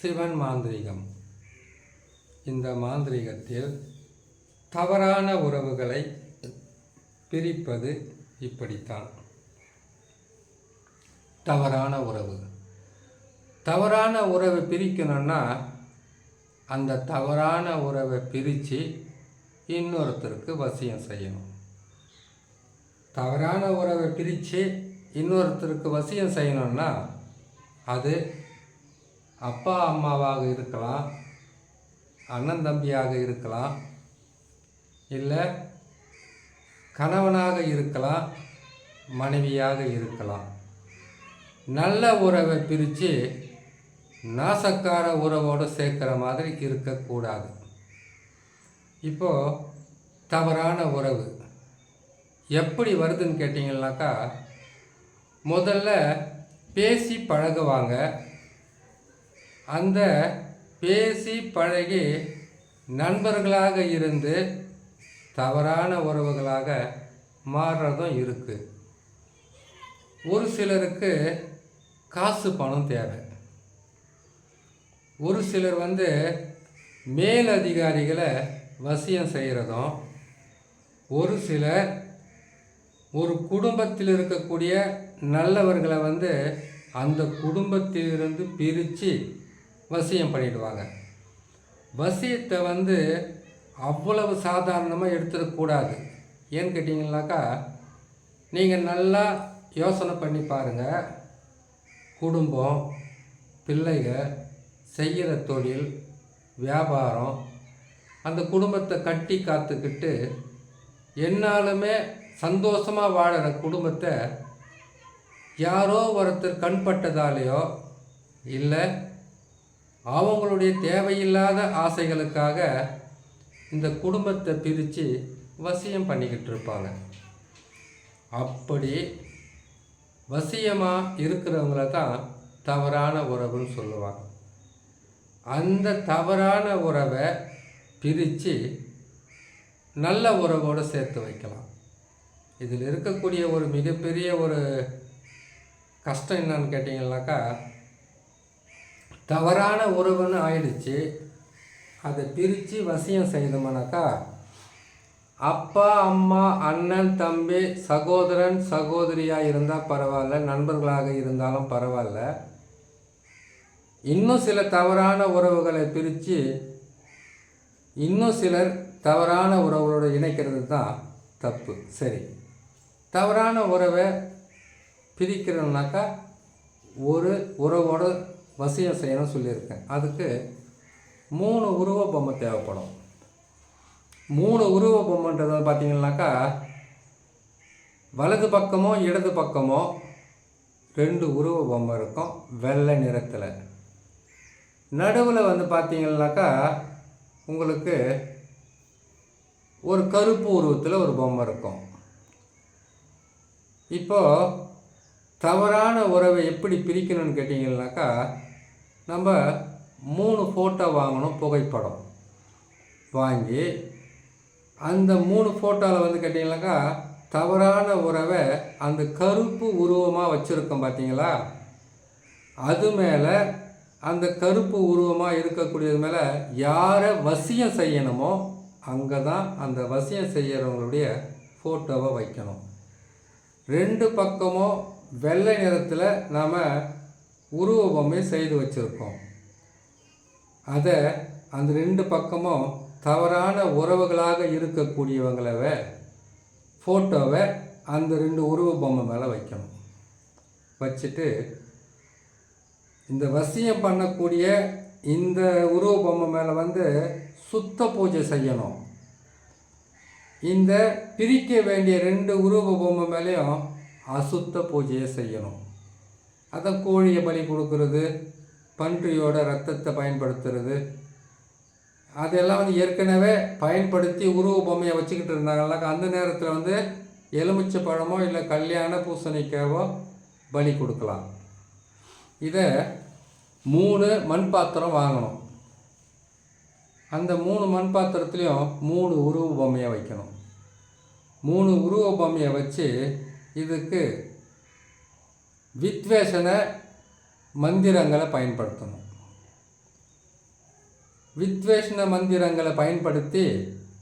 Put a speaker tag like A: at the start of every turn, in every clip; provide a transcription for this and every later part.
A: சிவன் மாந்திரிகம். இந்த மாந்திரிகத்தில் தவறான உறவுகளை பிரிப்பது இப்படித்தான். தவறான உறவு. தவறான உறவை பிரிக்கணும்னா அந்த தவறான உறவை பிரித்து இன்னொருத்தருக்கு வசியம் செய்யணும். தவறான உறவை பிரித்து இன்னொருத்தருக்கு வசியம் செய்யணும்னா அது அப்பா அம்மாவாக இருக்கலாம் அண்ணன் தம்பியாக இருக்கலாம் இல்லை கணவனாக இருக்கலாம் மனைவியாக இருக்கலாம். நல்ல உறவை பிரித்து நாசக்கார உறவோடு சேர்க்குற மாதிரி இருக்கக்கூடாது. இப்போது தவறான உறவு எப்படி வருதுன்னு கேட்டிங்கன்னாக்கா முதல்ல பேசி பழகுவாங்க. அந்த பேசி பழகி நண்பர்களாக இருந்து தவறான உறவுகளாக மாறுறதும் இருக்குது ஒரு சிலருக்கு காசு பணம் தேவை. ஒரு சிலர் வந்து மேல் அதிகாரிகளை வசியம் செய்கிறதும் ஒரு சிலர் ஒரு குடும்பத்தில் இருக்கக்கூடிய நல்லவர்களை வந்து அந்த குடும்பத்திலிருந்து பிரித்து வசியம் பண்ணிடுவாங்க. வசியத்தை வந்து அவ்வளவு சாதாரணமாக எடுத்துடக்கூடாது ஏன்னு கேட்டிங்கனாக்கா நீங்கள் நல்லா யோசனை பண்ணி பாருங்கள் குடும்பம் பிள்ளைகள் செய்கிற தொழில் வியாபாரம் அந்த குடும்பத்தை கட்டி காத்துக்கிட்டு என்னாலுமே சந்தோஷமாக வாழற குடும்பத்தை யாரோ ஒருத்தர் கண்பட்டதாலேயோ இல்லை அவங்களுடைய தேவையில்லாத ஆசைகளுக்காக இந்த குடும்பத்தை பிரித்து வசியம் பண்ணிக்கிட்டு இருப்பாங்க. அப்படி வசியமாக இருக்கிறவங்கள தான் தவறான உறவுன்னு சொல்லுவாங்க. அந்த தவறான உறவை பிரித்து நல்ல உறவோடு சேர்த்து வைக்கலாம். இதில் இருக்கக்கூடிய ஒரு மிகப்பெரிய ஒரு கஷ்டம் என்னன்னு கேட்டிங்கனாக்கா தவறான உறவுன்னு ஆயிடுச்சு. அதை பிரித்து வசியம் செய்தோம்னாக்கா அப்பா அம்மா அண்ணன் தம்பி சகோதரன் சகோதரியாக இருந்தால் பரவாயில்ல நண்பர்களாக இருந்தாலும் பரவாயில்ல. இன்னும் சில தவறான உறவுகளை பிரித்து இன்னும் சிலர் தவறான உறவுகளோடு இணைக்கிறது தான் தப்பு. சரி. தவறான உறவை பிரிக்கிறோம்னாக்கா ஒரு உறவோட வசியம் செய்யணும்னு சொல்லியிருக்கேன். அதுக்கு மூணு உருவ பொம்மை தேவைப்படும். மூணு உருவ பொம்மைன்றது பார்த்தீங்கன்னாக்கா வலது பக்கமோ இடது பக்கமோ ரெண்டு உருவ பொம்மை இருக்கும் வெள்ளை நிறத்தில். நடுவில் வந்து பார்த்தீங்கன்னாக்கா உங்களுக்கு ஒரு கருப்பு உருவத்தில் ஒரு பொம்மை இருக்கும். இப்போது தவறான உறவை எப்படி பிரிக்கணும்னு கேட்டிங்கன்னாக்கா நம்ம மூணு ஃபோட்டோ வாங்கணும் புகைப்படம். வாங்கி அந்த மூணு ஃபோட்டோவில் வந்து கேட்டிங்கனாக்கா தவறான உறவை அந்த கருப்பு உருவமாக வச்சுருக்கோம் பார்த்தீங்களா அது மேலே அந்த கருப்பு உருவமாக இருக்கக்கூடியது மேலே யாரை வசியம் செய்யணுமோ அங்கே தான் அந்த வசியம் செய்கிறவங்களுடைய ஃபோட்டோவை வைக்கணும். ரெண்டு பக்கமும் வெள்ளை நிறத்தில் நாம் உருவ பொம்மை செய்து வச்சுருக்கோம் அதை அந்த ரெண்டு பக்கமும் தவறான உறவுகளாக இருக்கக்கூடியவங்களவை ஃபோட்டோவை அந்த ரெண்டு உருவ பொம்மை மேலே வைக்கணும். வச்சுட்டு இந்த வசியம் பண்ணக்கூடிய இந்த உருவ பொம்மை மேலே வந்து சுத்த பூஜை செய்யணும். இந்த பிரிக்க வேண்டிய ரெண்டு உருவ பொம்மை மேலேயும் அசுத்த பூஜையை செய்யணும். அதை கோழியை பலி கொடுக்கறது பன்றியோட ரத்தத்தை பயன்படுத்துறது. அதெல்லாம் வந்து ஏற்கனவே பயன்படுத்தி உருவ பொம்மையை வச்சுக்கிட்டு இருந்தாங்கனாக்கா அந்த நேரத்தில் வந்து எலுமிச்சை பழமோ இல்லை கல்யாண பூசணிக்காவோ பலி கொடுக்கலாம். இதை மூணு மண் பாத்திரம் வாங்கணும். அந்த மூணு மண் பாத்திரத்துலேயும் மூணு உருவ பொம்மையை வைக்கணும். மூணு உருவ பொம்மையை வச்சு இதுக்கு வித்வேஷன மந்திரங்களை பயன்படுத்தணும். வித்வேஷண மந்திரங்களை பயன்படுத்தி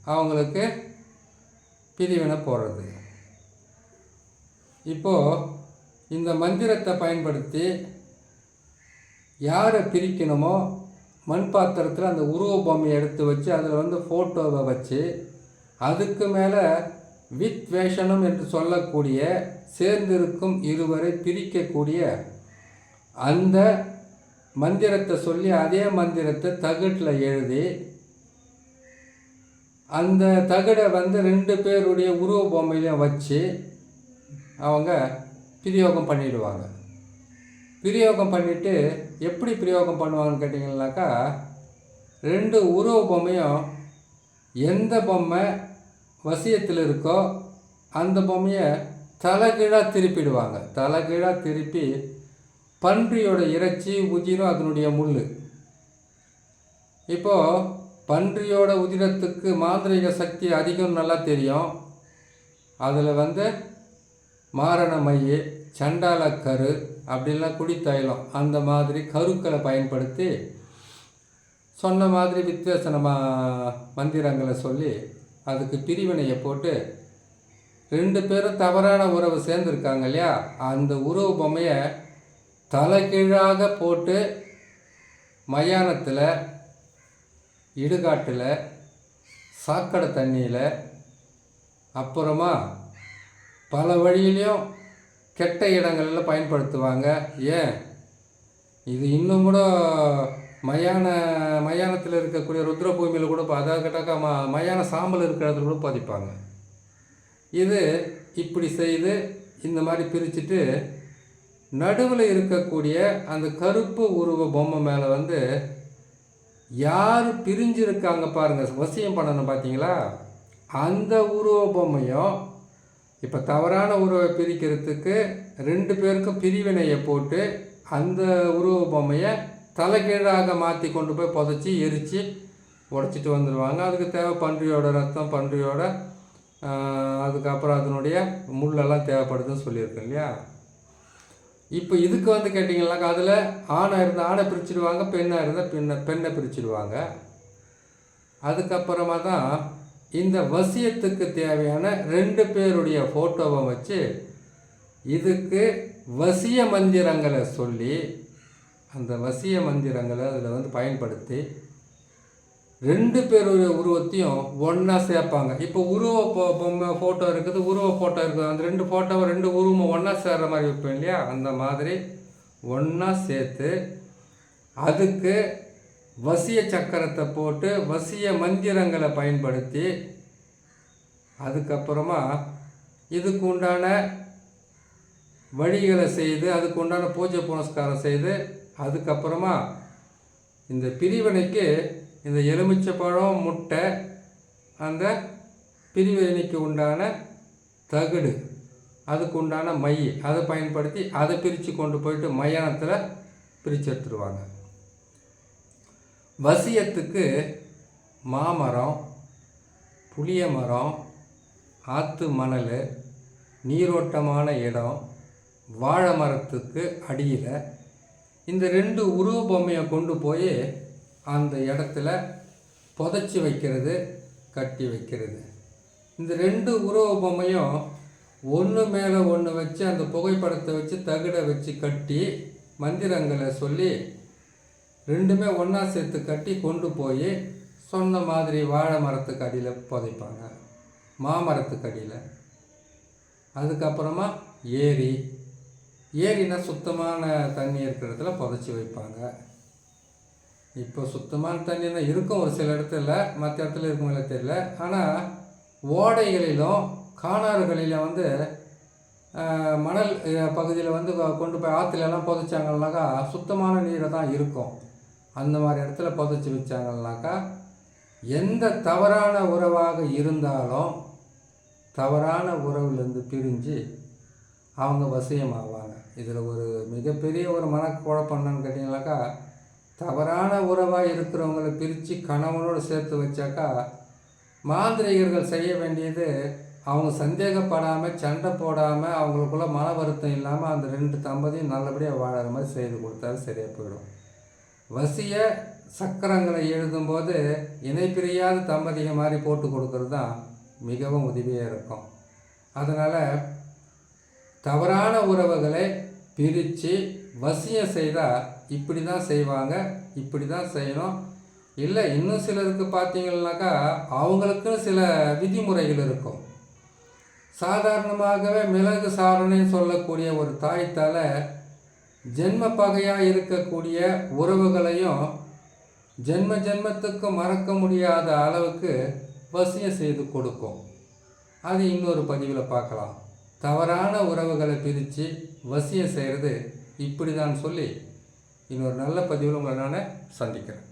A: அவங்களுக்கு பிரிவினை போடுறது. இப்போது இந்த மந்திரத்தை பயன்படுத்தி யாரை பிரிக்கணுமோ மண் பாத்திரத்தில் அந்த உருவ பொம்மையை எடுத்து வச்சு அதில் வந்து ஃபோட்டோவை வச்சு அதுக்கு மேலே வித்வேஷனம் என்று சொல்லக்கூடிய சேர்ந்திருக்கும் இருவரை பிரிக்கக்கூடிய அந்த மந்திரத்தை சொல்லி அதே மந்திரத்தை தகட்டில் எழுதி அந்த தகடை வந்து ரெண்டு பேருடைய உருவ பொம்மையிலையும் வச்சு அவங்க பிரயோகம் பண்ணிடுவாங்க. பிரயோகம் பண்ணிவிட்டு எப்படி பிரயோகம் பண்ணுவாங்கன்னு கேட்டிங்கனாக்கா ரெண்டு உருவ பொம்மையும் எந்த பொம்மை வசியத்தில் இருக்கோ அந்த பொம்மையை தலைகீழாக திருப்பிடுவாங்க. தலைகீழாக திருப்பி பன்றியோட இறைச்சி உதிரம் அதனுடைய முள் இப்போது பன்றியோட உதிரத்துக்கு மாந்திரிக சக்தி அதிகம் நல்லா தெரியும். அதில் வந்து மாரண மைய சண்டால கரு அப்படின்லாம் குடித்தைலம் அந்த மாதிரி கருக்களை பயன்படுத்தி சொன்ன மாதிரி வித்தியாசன மா மந்திரங்களை சொல்லி அதுக்கு பிரிவினையை போட்டு ரெண்டு பேரும் தவறான உறவு சேர்ந்துருக்காங்க இல்லையா? அந்த உறவு பொம்மையை தலைகீழாக போட்டு மயானத்தில் இடுகாட்டில் சாக்கடை தண்ணியில் அப்புறமா பல வழியிலையும் கெட்ட இடங்களில் பயன்படுத்துவாங்க. ஏன்? இது இன்னும் கூட மயான மயானத்தில் இருக்கக்கூடிய ருத்ர பூமியில் கூட அதாவது கேட்டாக்கா ம மயான சாம்பல் இருக்கிற இடத்துல கூட பதிப்பாங்க. இது இப்படி செய்து இந்த மாதிரி பிரிச்சுட்டு நடுவில் இருக்கக்கூடிய அந்த கருப்பு உருவ பொம்மை மேலே வந்து யார் பிரிஞ்சிருக்காங்க பாருங்கள் வசியம் பண்ணணும் பார்த்தீங்களா அந்த உருவ பொம்மையும் இப்போ தவறான உருவை பிரிக்கிறதுக்கு ரெண்டு பேருக்கும் பிரிவினையை போட்டு அந்த உருவ பொம்மையை தலைகீழாக மாற்றி கொண்டு போய் புதைச்சி எரித்து உடச்சிட்டு வந்துடுவாங்க அதுக்கு தேவை பன்றியோட ரத்தம் பன்றியோட அதுக்கப்புறம் அதனுடைய முள்ளெல்லாம் தேவைப்படுதுன்னு சொல்லியிருக்கேன் இல்லையா? இப்போ இதுக்கு வந்து கேட்டிங்கனாக்கா அதில் ஆணாக இருந்தால் ஆணை பிரிச்சிடுவாங்க பெண்ணாக இருந்தால் பெண்ணை பெண்ணை பிரிச்சிடுவாங்க. அதுக்கப்புறமா தான் இந்த வசியத்துக்கு தேவையான ரெண்டு பேருடைய ஃபோட்டோவை வச்சு இதுக்கு வசிய மந்திரங்களை சொல்லி அந்த வசிய மந்திரங்களை அதில் வந்து பயன்படுத்தி ரெண்டு பேருடைய உருவத்தையும் ஒன்றா சேர்ப்பாங்க. இப்போ உருவ பொம்மை ஃபோட்டோ இருக்குது உருவ ஃபோட்டோ இருக்குது. அந்த ரெண்டு ஃபோட்டோவை ரெண்டு உருவமும் ஒன்றா சேர்ற மாதிரி வைப்போம் இல்லையா? அந்த மாதிரி ஒன்றா சேர்த்து அதுக்கு வசிய சக்கரத்தை போட்டு வசிய மந்திரங்களை பயன்படுத்தி அதுக்கப்புறமா இதுக்கு உண்டான வழிகளை செய்து அதுக்கு உண்டான பூஜை புனஸ்காரம் செய்து அதுக்கப்புறமா இந்த பிரிவினைக்கு இந்த எலுமிச்சைப்பழம் முட்டை அந்த பிரிவினைக்கு உண்டான தகுடு அதுக்கு உண்டான மை அதை பயன்படுத்தி அதை பிரித்து கொண்டு போயிட்டு மயானத்தில் பிரித்து எடுத்துருவாங்க. வசியத்துக்கு மாமரம் புளிய மரம் ஆற்று மணல் நீரோட்டமான இடம் வாழை மரத்துக்கு அடியில் இந்த ரெண்டு உருவ பொம்மையை கொண்டு போய் அந்த இடத்துல புதைச்சி வைக்கிறது கட்டி வைக்கிறது. இந்த ரெண்டு உருவ பொம்மையும் ஒன்று மேலே ஒன்று வச்சு அந்த புகைப்படத்தை வச்சு தகடை வச்சு கட்டி மந்திரங்களை சொல்லி ரெண்டுமே ஒன்றா சேர்த்து கட்டி கொண்டு போய் சொன்ன மாதிரி வாழை மரத்துக்கு அடியில் புதைப்பாங்க. மாமரத்துக்கு அடியில். அதுக்கப்புறமா ஏரி. ஏரினா சுத்தமான தண்ணி இருக்கிற இடத்துல புதைச்சி வைப்பாங்க. இப்போ சுத்தமான தண்ணினா இருக்கும் ஒரு சில இடத்துல மற்ற இடத்துல இருக்குமில்ல தெரியல. ஆனால் ஓடைகளிலும் காணாறுகளிலும் வந்து மணல் பகுதியில் வந்து கொண்டு போய் ஆற்றுலலாம் புதைச்சாங்கன்னாக்கா சுத்தமான நீரை தான் இருக்கும். அந்த மாதிரி இடத்துல புதைச்சி வச்சாங்கன்னாக்கா எந்த தவறான உறவாக இருந்தாலும் தவறான உறவுலேருந்து பிரிஞ்சு அவங்க வசியம் ஆவாங்க இதில் ஒரு மிகப்பெரிய ஒரு மனக்குழப்பம் என்னன்னு கேட்டிங்கனாக்கா தவறான உறவாக இருக்கிறவங்கள பிரித்து கணவனோடு சேர்த்து வச்சாக்கா மாந்திரிகர்கள் செய்ய வேண்டியது அவங்க சந்தேகப்படாமல் சண்டை போடாமல் அவங்களுக்குள்ள மன வருத்தம் இல்லாமல் அந்த ரெண்டு தம்பதியும் நல்லபடியாக வாழற மாதிரி செய்து கொடுத்தாலும் சரியாக போயிடும். வசிய சக்கரங்களை எழுதும்போது இணைப்பிரியாத தம்பதிகள் மாதிரி போட்டு கொடுக்கறது தான் மிகவும் உதவியாக இருக்கும். அதனால் தவறான உறவுகளை பிரித்து வசியம் செய்தால் இப்படி தான் செய்வாங்க இப்படி தான் செய்யணும். இல்லை இன்னும் சிலருக்கு பார்த்தீங்கன்னாக்கா அவங்களுக்குன்னு சில விதிமுறைகள் இருக்கும். சாதாரணமாகவே மிளகு சாரணைன்னு சொல்லக்கூடிய ஒரு தாய்த்தால் ஜென்ம பகையாக இருக்கக்கூடிய உறவுகளையும் ஜென்ம ஜென்மத்துக்கு மறக்க முடியாத அளவுக்கு வசியம் செய்து கொடுக்கும். அது இன்னொரு பதிவில் பார்க்கலாம். தவறான உறவுகளை பிரித்து வசியம் செய்கிறது. இப்படி தான் சொல்லி இன்னொரு நல்ல பதிவில் உங்களை நான் சந்திக்கிறேன்.